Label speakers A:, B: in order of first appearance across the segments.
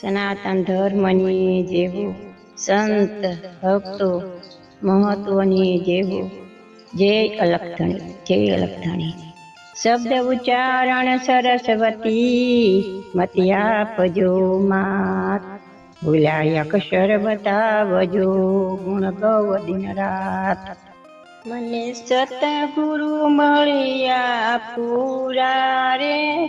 A: સનાતન ધર્મની જેવું સંત, ભક્તો મહત્વની જેવું. જય અલખધણી જય અલખધણી શબ્દ ઉચ્ચારણ સરસ્વતી, મતી આપજો માત. ભૂલાય અક્ષર બતાવજો ગુણ ગૌ દિન રાત. મને સત ગુરુ મળ્યા પૂરા રે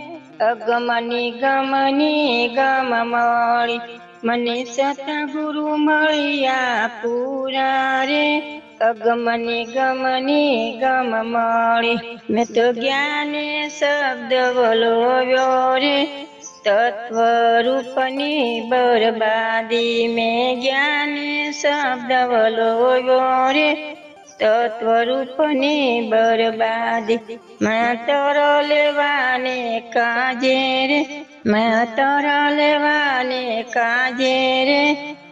A: અગમની ગમની, ગમ મળી. મને સતગુરુ મળ્યા પૂરા રે. અગમની ગમની, ગમ મળી. મેં તો જ્ઞાને શબ્દ વલોવ્યો રે. તત્વ રૂપની બરબાદી મેં જ્ઞાને શબ્દ વલોવ્યો રે. તત્વરૂપની બરબાદી. માં તર લેવાને કાજે રે માં તર લેવાને કાજે રે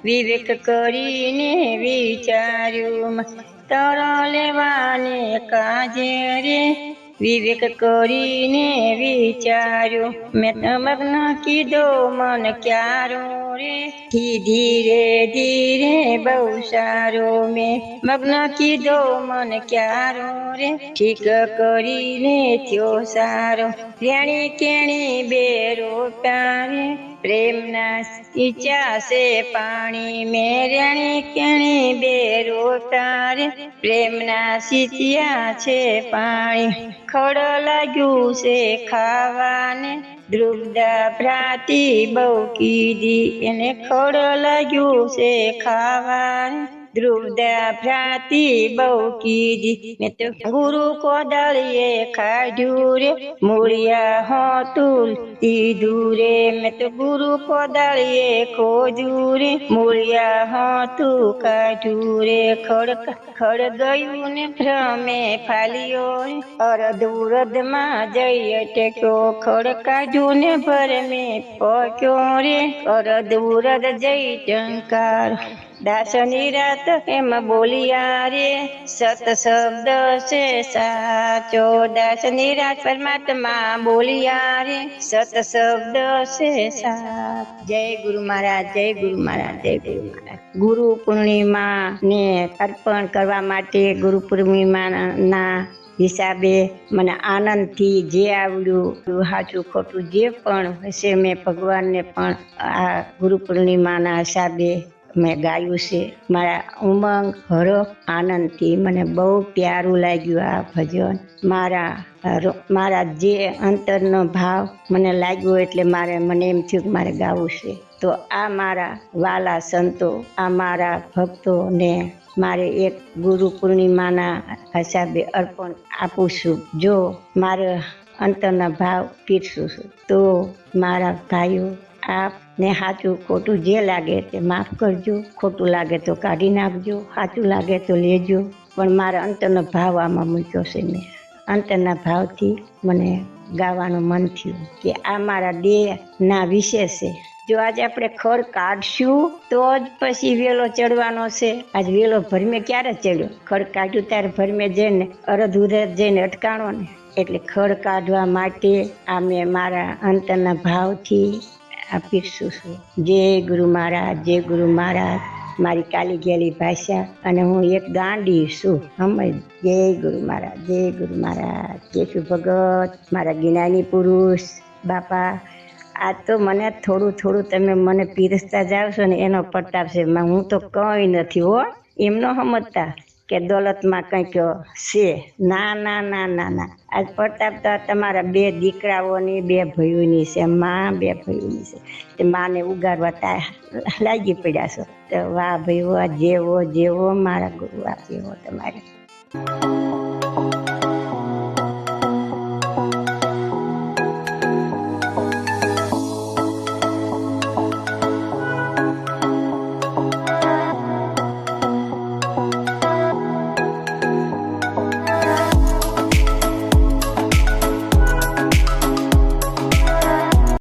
A: વિવેક કરીને વિચાર્યું તર લેવાને કાજે રે વિવેક કરીને વિચાર્યું. મેં તમગ્ન કીધો, મન ક્યારો રે? ધીરે ધીરે બહુ સારો. મેં મગ્ન કીધો, મન ક્યારો રે? ઠીક કરીને થયો સારો. રેણી કેણી બે રોટારે પ્રેમના ઈચ્છા છે પાણી મેરણી રેણી કેણી બે રોટારે પ્રેમના સીતિયા છે પાણી, ખડ લાગ્યું છે ખાવાને. દ્રુપદા ભ્રાતી બહુ કીધી, એને ખડ લાગ્યું છે ખાવાને. દ્રુપદા ભ્રાતી બહુ કીધી મેં તો ગુરુ કોદળીએ ખાધ્યું રે મૂળિયા હોતું દીધું રે મેં તો ગુરુ કોદળીએ ખોજ્યું રે મૂળિયા હોતું કાઢ્યું રે ખડ ખડ ગયું ને ભ્રમે ફાલ્યો અર ઉરધમાં જઈ અટક્યો. ખડ કાઢ્યું ને ભરમે પક્યો રે અરધ ઉરધ જઈ ટંકાર. દાસની રાત એમ બોલિયા રે સત શબ્દ છે સાચો. દાસની રાત પરમાત્મા બોલિયા રે સત શબ્દ છે સાચ. જય ગુરુ મહારાજ, જય ગુરુ મહારાજ, જય ગુરુ મહારાજ. ગુરુ પૂર્ણિમા ને અર્પણ કરવા માટે ગુરુ પૂર્ણિમા ના હિસાબે મને આનંદથી જે આવડ્યું સાચું ખોટું જે પણ હશે, મેં ભગવાનને પણ આ ગુરુ પૂર્ણિમાના હિસાબે મેં ગાયું છે. મારા ઉમંગ હરખ આનંદથી મને બહુ પ્યારું લાગ્યું આ ભજન. મારા મારા જે અંતરનો ભાવ મને લાગ્યો એટલે મારે, મને એમ થયું કે મારે ગાવું છે. તો આ મારા વાલા સંતો, આ મારા ભક્તોને મારે એક ગુરુ પૂર્ણિમાના હિસાબે અર્પણ આપું છું. જો મારે અંતરના ભાવ પીરસું છું, તો મારા ભાઈઓ આપને સાચું ખોટું જે લાગે તે માફ કરજો. ખોટું લાગે તો કાઢી નાખજો સાચું લાગે તો લેજો. પણ મારા અંતરનો ભાવ આમાં મૂક્યો છે મેં. અંતરના ભાવથી મને ગાવાનું મન થયું કે આ મારા દેહના વિશે છે. જો આજે આપણે ખડ કાઢશું તો જ પછી વેલો ચડવાનો છે. આજ વેલો ભરમે ક્યારે ચડ્યો? ખડ કાઢ્યું ત્યારે ભરમે જઈને અરધ ઉરધ જઈને અટકાણો ને. એટલે ખડ કાઢવા માટે આ મેં મારા અંતરના ભાવથી આ પીરસું છું. જય ગુરુ મહારાજ જય ગુરુ મહારાજ, મારી કાલી ગયેલી ભાષા અને હું એક ગાંડી છું. સમજ જય ગુરુ મહારાજ જય ગુરુ મહારાજ કેશુ ભગત, મારા જ્ઞાની પુરુષ, બાપા, આ તો મને થોડું થોડું તમે મને પીરસતા જાવ છો ને એનો પ્રતાપ છે. હું તો કંઈ નથી હો. એમનો સમજતા. કે દોલતમાં કંઈક છે. ના ના ના ના ના. આજ પ્રતાપ તો તમારા બે દીકરાઓની, બે ભાઈઓની છે, માં બે ભાઈઓની છે. તે માને ઉગારવા તા લાગી પડ્યા છો. તો વાહ ભાઈ, વાહ, જેવો જેવો મારા ગુરુ આ જેવો તમારે.